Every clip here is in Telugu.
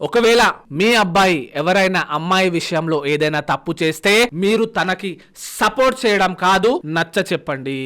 ఒకవేళ మీ అబ్బాయి ఎవరైనా అమ్మాయి విషయంలో ఏదైనా తప్పు చేస్తే మీరు తనకి సపోర్ట్ చేయడం కాదు నచ్చ చెప్పండి.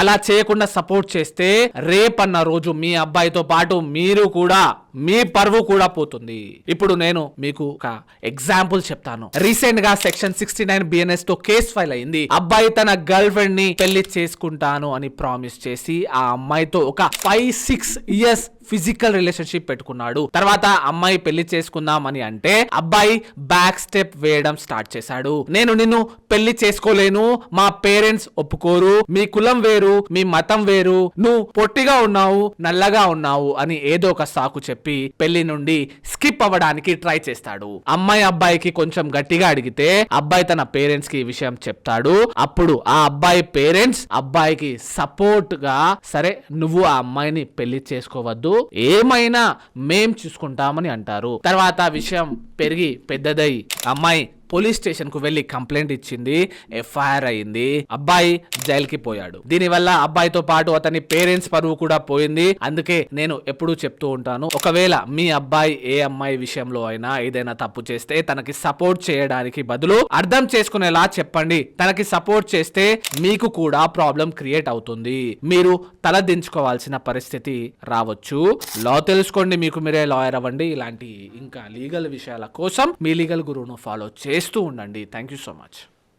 అలా చేయకుండా సపోర్ట్ చేస్తే రేపన్న రోజు మీ అబ్బాయితో పాటు మీరు కూడా మీ పరువు కూడా పోతుంది. ఇప్పుడు నేను మీకు ఒక ఎగ్జాంపుల్ చెప్తాను. రీసెంట్గా సెక్షన్ సిక్స్టీ నైన్ బిఎన్ఎస్తో కేసు ఫైల్ అయింది. అబ్బాయి తన గర్ల్ ఫ్రెండ్ని పెళ్ళి చేసుకుంటాను అని ప్రామిస్ చేసి ఆ అమ్మాయితో ఒక five six years physical relationship పెట్టుకున్నాడు. తర్వాత అమ్మాయి పెళ్ళి చేసుకుందాం అని అంటే అబ్బాయి బ్యాక్ స్టెప్ వేయడం స్టార్ట్ చేశాడు. నేను నిన్ను పెళ్ళి చేసుకోలేను. మా పేరెంట్స్ ఒప్పుకోరు. మీ కులం వేరు. మీ మతం వేరు. నువ్వు పొట్టిగా ఉన్నావు నల్లగా ఉన్నావు అని ఏదో ఒక సాకు చెప్పి పెళ్ళి నుండి స్కిప్ అవ్వడానికి ట్రై చేస్తాడు. అమ్మాయి అబ్బాయికి కొంచెం గట్టిగా అడిగితే అబ్బాయి తన పేరెంట్స్కి ఈ విషయం చెప్తాడు. అప్పుడు ఆ అబ్బాయి పేరెంట్స్ అబ్బాయికి సపోర్ట్గా సరే నువ్వు ఆ అమ్మాయిని పెళ్ళి చేసుకోవద్దు. ఏమైనా మేం చూసుకుంటామని అంటారు. తర్వాత ఆ విషయం పెరిగి పెద్దదై అమ్మాయి పోలీస్ స్టేషన్కు వెళ్ళి కంప్లైంట్ ఇచ్చింది ఎఫ్ఐఆర్ అయింది అబ్బాయి జైలుకి పోయాడు. దీనివల్ల అబ్బాయితో పాటు అతని పేరెంట్స్ పరువు కూడా పోయింది. అందుకే నేను ఎప్పుడూ చెప్తూ ఉంటాను ఒకవేళ మీ అబ్బాయి ఏ అమ్మాయి విషయంలో అయినా ఏదైనా తప్పు చేస్తే తనకి సపోర్ట్ చేయడానికి బదులు అర్థం చేసుకునేలా చెప్పండి. తనకి సపోర్ట్ చేస్తే మీకు కూడా ప్రాబ్లం క్రియేట్ అవుతుంది. మీరు తల దించుకోవాల్సిన పరిస్థితి రావచ్చు. లా తెలుసుకోండి మీకు మీరే లాయర్ అవ్వండి. ఇలాంటి ఇంకా లీగల్ విషయాల కోసం మీ లీగల్ గురువును ఫాలో చేస్తూ ఉండండి. Thank you so much